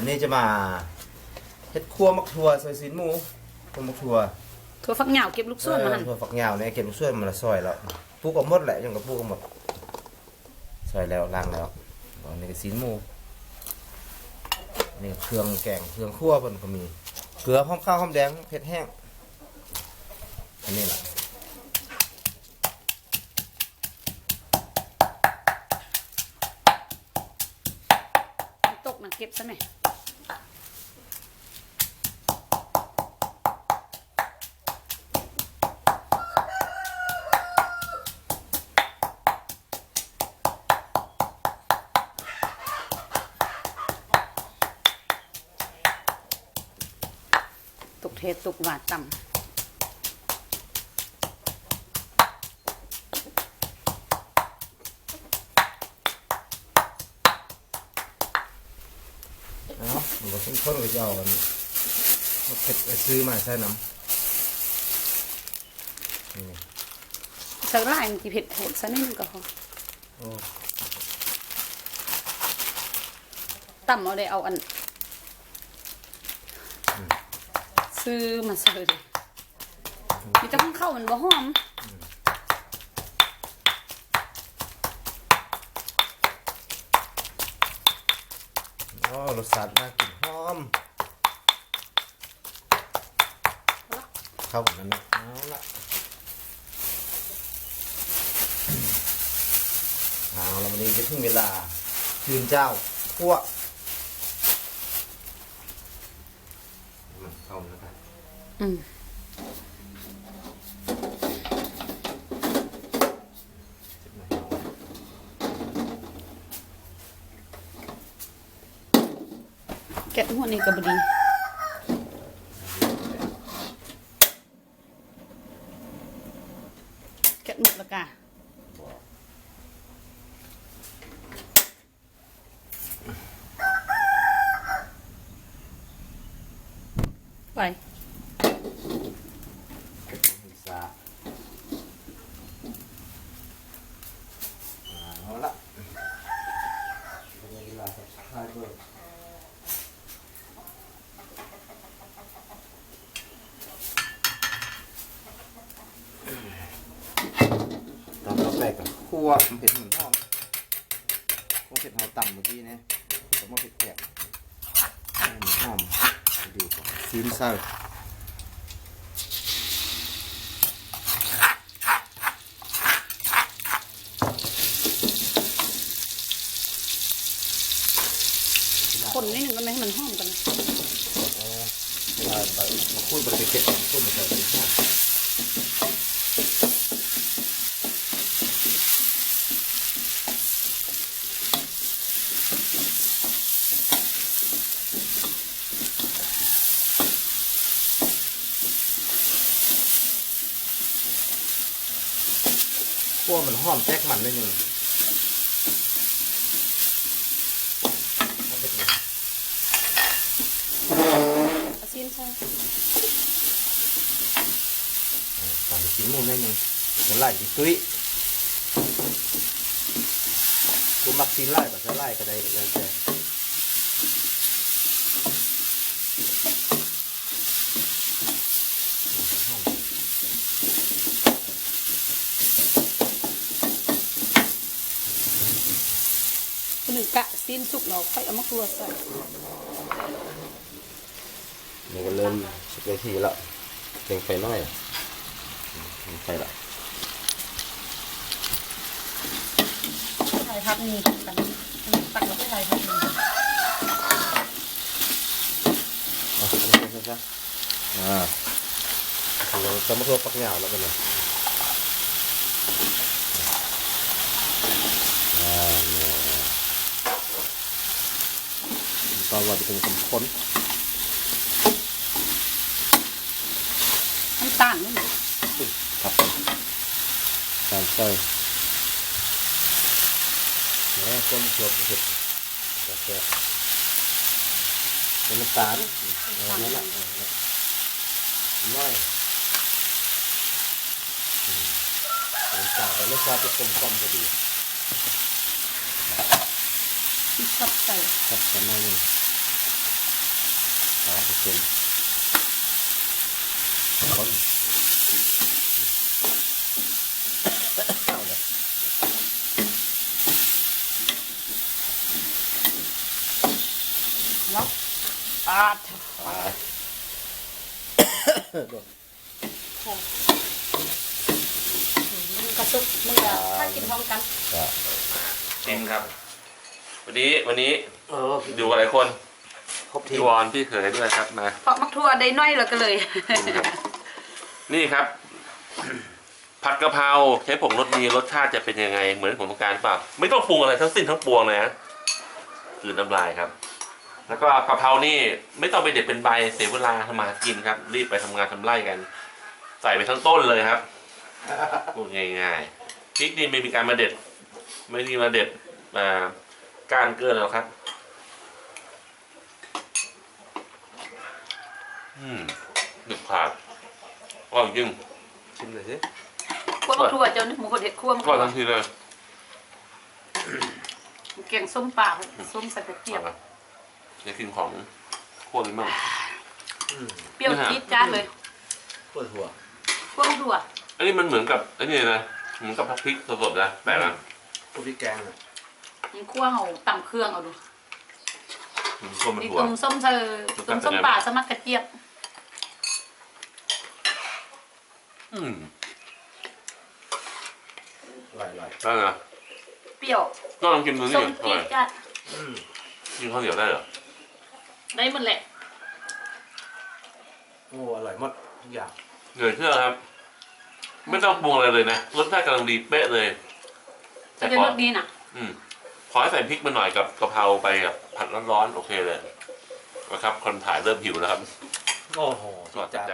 วันนี้จะมาเฮ็ดครัวมักทัวใส่ซีนหมูครัวมักทัวถั่วฝักยาวเก็บลูกส่วนมาหั่นเออถั่วฝักยาวเนี่ยเก็บส่วนมาละซอยแล้วปลูกเอาหมดแหละยังก็ปลูกเอาหมดซอยแล้วล้างแล้วอันนี้ก็ซีนหมูนี่เครื่องแกงเครื่องคั่วเพิ่นก็มีเกลือหอมข้าวหอมแดงเผ็ดแห้งอันนี้แหละตกน่ะเก็บซะแม่ เทศตกหวาดต่ำเอ้าหนูก็ต้นต้นก็จะเอาอันนี้มาเก็บไปซื้อมาใส่น้ำนี่สักลายมันกี่เผ็ดโหดซะนิดนึงก็พอโอ้ต่ำเอาได้เอาอัน ซื้อมาซื้อดิมีแต่ข้างเข้ามันบ่หอมโอ้รสชาติน่ากินหอมเข้ากันนั่นนะเอาละเอาละวันนี้จะถึงเวลาคืนเจ้าคั่ว มันเข้าแล้วกันอืมแกะหัวนี่ก็บ่ดี แกะหมดแล้วกะ ไปเก็บมันซาเอาละเวลาสักท้ายเบอร์ตอนเราแปลกกับคั่วมันเผ็ดเหมือนหอมคั่วเผ็ดเราต่ำเมื่อกี้เนี่ยแต่ว่าเผ็ดแกะให้เหมือนหอม ดีกว่าซีนเซอร์คนนิดหนึ่งก็ไม่ให้มันหอมกันนะเวลาไปมาคุยไปเก็บคุยมาใส่ซีนหอ คั่วมันหอมแทรกมันนิดนึงเอาไปกินเอาซีนใส่ตอนชิ้นหมูนิดนึงจะไล่ดิตุ้ยกูมักซีนไล่ก็จะไล่ก็ได้แล้วแต่คนหนึ่ง กะซีนสุกเราค่อยเอามะกรูดใส่มันก็เริ่มสุกได้ทีแล้วเพียงไฟน้อยอะอืมไฟละใส่พับนี่กันตักแล้วก็ใส่พับนี่อะอันนี้ใช่ใช่อ่าเราจะมาทั่วปักเหงาแล้วกันเลยอ่าเนี่ย ตอนว่าจะเป็นคนค้นน้ำตาลนี่ครับตามใส่เนี่ยต้มสดเผ็ดกาแฟเป็นน้ำตาลเอานั่นแหละเอาละน้อยอืมน้ำตาลแล้วรสชาติจะกลมกล่อมพอดีชอบใส่ ครับประมาณนี้ สามเปอร์เซ็นต์คนเอาเลยแล้วอาดอ่าโดดมันกระซุกมันจะถ้ากินพร้อมกันก็ชิมครับ วันนี้วันนี้ เออ อยู่กับหลายคน ครบทีพี่วอนพี่เขยด้วยครับมาเพราะมักทั่วได้น้อยแล้วก็เลยดูครับนี่ครับ ผัดกะเพราใช้ผงรสดีรสชาติจะเป็นยังไง เหมือนผมต้องการเปล่าไม่ต้องปรุงอะไรทั้งสิ้นทั้งปวงเลยนะคือน้ำลายครับ แล้วก็กะเพรานี่ไม่ต้องไปเด็ดเป็นใบเสียเวลาทำมาหากินครับ รีบไปทำงานทำไร่กัน ใส่ไปทั้งต้นเลยครับพูดง่ายๆพริกนี่ไม่มีการมาเด็ด ไม่มีมาเด็ดมาก้านเกลือแล้วครับ อืมหนึบขาดอร่อยจริงชิมหน่อยสิคั่วมักทั่วเจ้านี่หมูกระเด็ดคั่วมักก็ทั่วทันทีเลยแกงส้มปลาส้มใส่กระเทียมเอาละจะกินของโคตรเลยมั่งอืมเปรี้ยวนี่ฮะจี๊ดจ้าดเลยปวดหัวคั่วมักทั่วอันนี้มันเหมือนกับไอ้นี่นะเหมือนกับผักพริกสดๆนะแต่ละพวกพริกแกงอะมันคั่วเอาตำเครื่องเอาดูเหมือนส้มมันนี่ถั่วตุ่มส้มเธอตุ่มส้มป่าสมักกระเจี๊ยบ อืมอร่อยอร่อยได้นะเปรี้ยวก็ลองกินดูนี่ส้มอจี๊ร่อดยจ้าดอืมกินข้าวเหนียวได้เหรอได้หมดแหละ โอ้อร่อยหมดทุกอย่างเหนื่อยเชื่อครับ ไม่ต้องปรุงอะไรเลยนะรสชาติกำลังดีเป๊ะเลยจะเป็นรสดีน่ะ อืมขอให้ใส่พริกมาหน่อยกับกะเพราไปกับผัดร้อนๆโอเคเลยนะครับคนถ่ายเริ่มหิวแล้วครับโอ้โหสวัสดีใจ